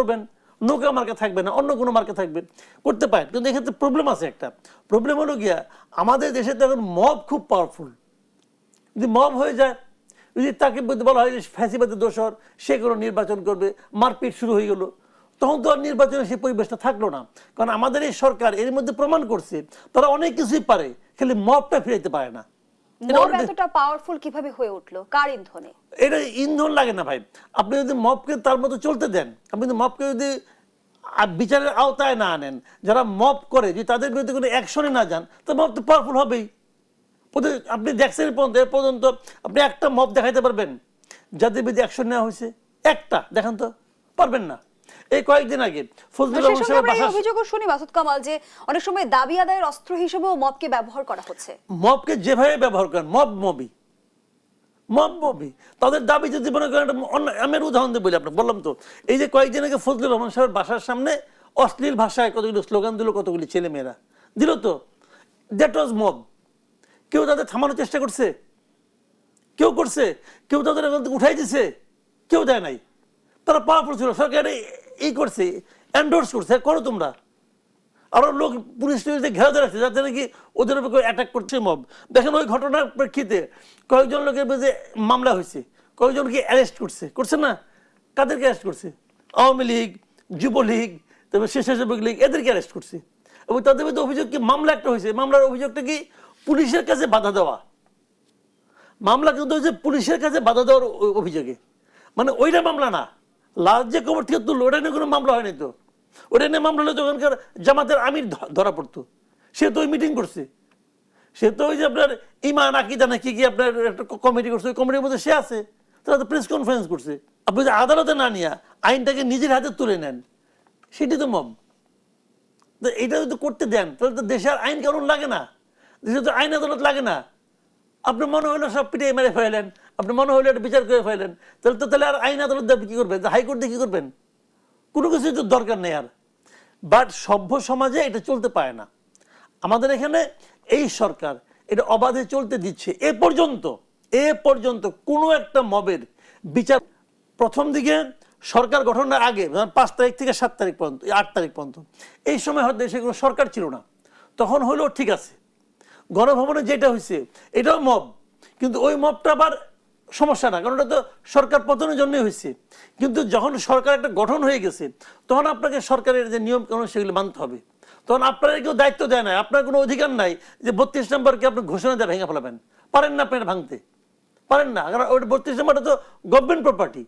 করবেন নৌকা মার্কা থাকবে না, অন্য কোনো মার্কা থাকবে, করতে পারেন। কিন্তু এক্ষেত্রে প্রবলেম আছে একটা। প্রবলেম হলো গিয়া, আমাদের দেশে তো এখন মব খুব পাওয়ারফুল যদি মব হয়ে যায়, যদি তাকে বলা হয় ফ্যাসিবাদের দোষর, সে কোনো নির্বাচন করবে, মারপিট শুরু হয়ে গেল, তখন তো আর নির্বাচনের সেই পরিবেশটা থাকল না। কারণ আমাদের এই সরকার এর মধ্যে প্রমাণ করছে, তারা অনেক কিছুই পারে, খালি মবটা ফিরাইতে পারে না। মব এতটা পাওয়ারফুল কীভাবে হয়ে উঠল? কার ইন্ধনে? এটা ইন্ধন লাগে না ভাই। আপনি যদি মবকে তার মতো চলতে দেন আপনি যদি মবকে যদি বিচারের আওতায় না আনেন যারা মব করে যদি তাদের বিরুদ্ধে কোনো অ্যাকশনে না যান তো মব তো পাওয়ারফুল হবেই। আপনি দেখছেন পর্যন্ত এ পর্যন্ত আপনি একটা মব দেখাইতে পারবেন। যাদের বিরুদ্ধে অ্যাকশন নেওয়া হয়েছে একটা দেখান তো। পারবেন না। এই কয়েকদিন আগে ফজলুর সেই রহমান সাহেবের এই বাসা অভিযোগও শুনি মাসুদ কামাল যে অনেক সময় দাবি আদায়ের অস্ত্র হিসেবেও মবকে ব্যবহার করা হচ্ছে। মবকে যেভাবে ব্যবহার করেন মব মবি। মব মবি। তাদের দাবি যদি মনে করেন আমি উদাহরণ দিয়ে বলি আপনাকে বললাম তো। এই যে কয়েকদিন আগে ফজলুর রহমান সাহেবের বাসার সামনে অশ্লীল ভাষায় কতগুলো স্লোগান দিল কতগুলি ছেলেমেয়েরা। দিল তো। দ্যাট ওয়াজ মব কেউ তাদের থামানোর চেষ্টা করছে? কেউ করছে? কেউ তাদের উঠাই দিছে? কেউ দেয় নাই। তারা পাওয়ারফুল ছিল। সরকার এই- করছে এন্ডোর্স করছে করো তোমরা। আরও লোক পুলিশ টুলিশে ঘেরা ধরে রাখছে যাতে নাকি ওদের উপর অ্যাটাক করছে মব দেখেন ওই ঘটনার প্রেক্ষিতে কয়েকজন লোকের বিরুদ্ধে মামলা হয়েছে। কয়েকজনকে অ্যারেস্ট করছে। করছে না? কাদেরকে অ্যারেস্ট করছে? আওয়ামী লীগ, যুবলীগ, তারপর স্বেচ্ছাসেবক লীগ, এদেরকে অ্যারেস্ট করছে। এবং তাদের বিরুদ্ধে অভিযোগ কি, মামলা একটা হয়েছে? মামলার অভিযোগটা কি, পুলিশের কাছে বাধা দেওয়া? মামলা কিন্তু হচ্ছে পুলিশের কাছে বাধা দেওয়ার অভিযোগে। মানে ওইটা মামলা না। লাস্ট যে খবর থেকে তুললো, ওটা নিয়ে কোনো মামলা হয়নি তো। ওটা নিয়ে মামলা হলে ওখানকার জামাতের আমির ধরা পড়তো। সে তো ওই মিটিং করছে। সে তো ওই যে আপনার ইমান, আকিদা নাকি কি কি আপনার একটা কমিটি করছে, ওই কমিটির মধ্যে সে আছে। তারা তো প্রেস কনফারেন্স করছে। আপনি যদি আদালতে না নিয়ে আইনটাকে নিজের হাতে তুলে নেন, সেটি তো মব তো এটা যদি করতে দেন, তাহলে তো দেশের আইন কানুন লাগে না। দেশে তো আইন আদালত লাগে না। আপনার মনে হলো সব পিটিয়ে মেরে ফেলেন। আপনি মনে হলো একটা বিচার করে ফেলেন। তাহলে তো তাহলে আর আইন আদালত দিয়ে আপনি কি করবেন? হাইকোর্ট দিয়ে কি করবেন? কোনো কিছুই তো দরকার নেই আর। বাট সভ্য সমাজে এটা চলতে পারে না। আমাদের এখানে এই সরকার এটা অবাধে চলতে দিচ্ছে। এ পর্যন্ত এ পর্যন্ত কোনো একটা মবের বিচার প্রথম দিকে সরকার গঠনের আগে পাঁচ তারিখ থেকে সাত তারিখ পর্যন্ত, আট তারিখ পর্যন্ত, এই সময় হয়তো দেশে কোনো সরকার ছিল না। তখন হলেও ঠিক আছে। গণভবনে যেটা হয়েছে, এটাও মব। কিন্তু ওই মবটা আবার সমস্যা না, কারণ ওটা তো সরকার পতনের জন্যই হয়েছে। কিন্তু যখন সরকার একটা গঠন হয়ে গেছে, তখন আপনাকে সরকারের যে নিয়ম কানুন, সেগুলি মানতে হবে। তখন আপনার কেউ দায়িত্ব দেয় না, আপনার কোনো অধিকার নাই যে বত্রিশ নম্বরকে আপনি ঘোষণা দেয় ভেঙে ফেলাবেন। পারেন না আপনি ভাঙতে। পারেন না, কারণ ওই বত্রিশ নম্বরটা তো গভর্নমেন্ট প্রপার্টি